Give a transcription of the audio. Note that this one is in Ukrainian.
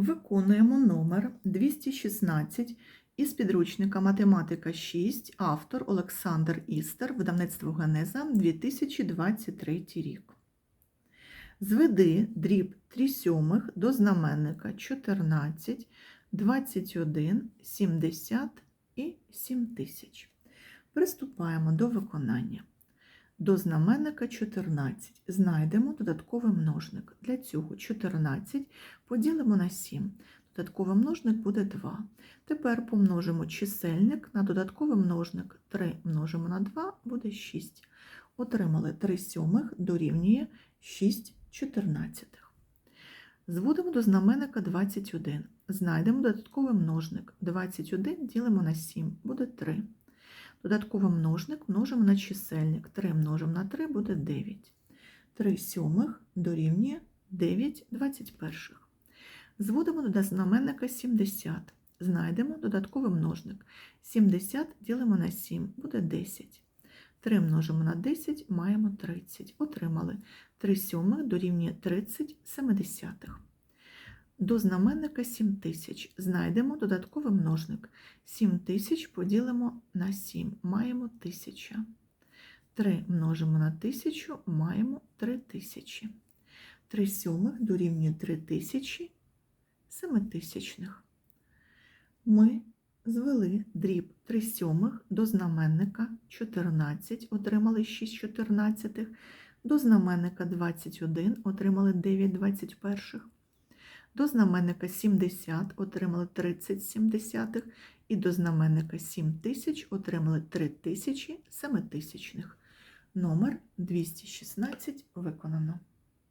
Виконуємо номер 216 із підручника Математика 6, автор Олександр Істер, видавництво Генеза, 2023 рік. Зведи дріб 3 сьомих до знаменника 14, 21, 70 і 7 тисяч. Приступаємо до виконання. До знаменника 14 знайдемо додатковий множник. Для цього 14 поділимо на 7. Додатковий множник буде 2. Тепер помножимо чисельник на додатковий множник. 3 множимо на 2 буде 6. Отримали 3 сьомих дорівнює 6 чотирнадцятих. Зводимо до знаменника 21. Знайдемо додатковий множник. 21 ділимо на 7, буде 3. Додатковий множник множимо на чисельник. 3 множимо на 3 буде 9. 3 сьомих дорівнює 9 21. Зводимо до знаменника 70. Знайдемо додатковий множник. 70 ділимо на 7, буде 10. 3 множимо на 10, маємо 30. Отримали 3 сьомих дорівнює 30 семидесятих. До знаменника 7000 знайдемо додатковий множник. 7000 поділимо на 7, маємо 1000. 3 множимо на 1000, маємо 3000. 3 сьомих дорівнює 3000 семитисячних. Ми звели дріб 3 сьомих до знаменника 14, отримали 6 чотирнадцятих, до знаменника 21 отримали 9 21, до знаменника 70 отримали 30 семдесятих, і до знаменника 7000 отримали 3000 семитисячних. Номер 216 виконано.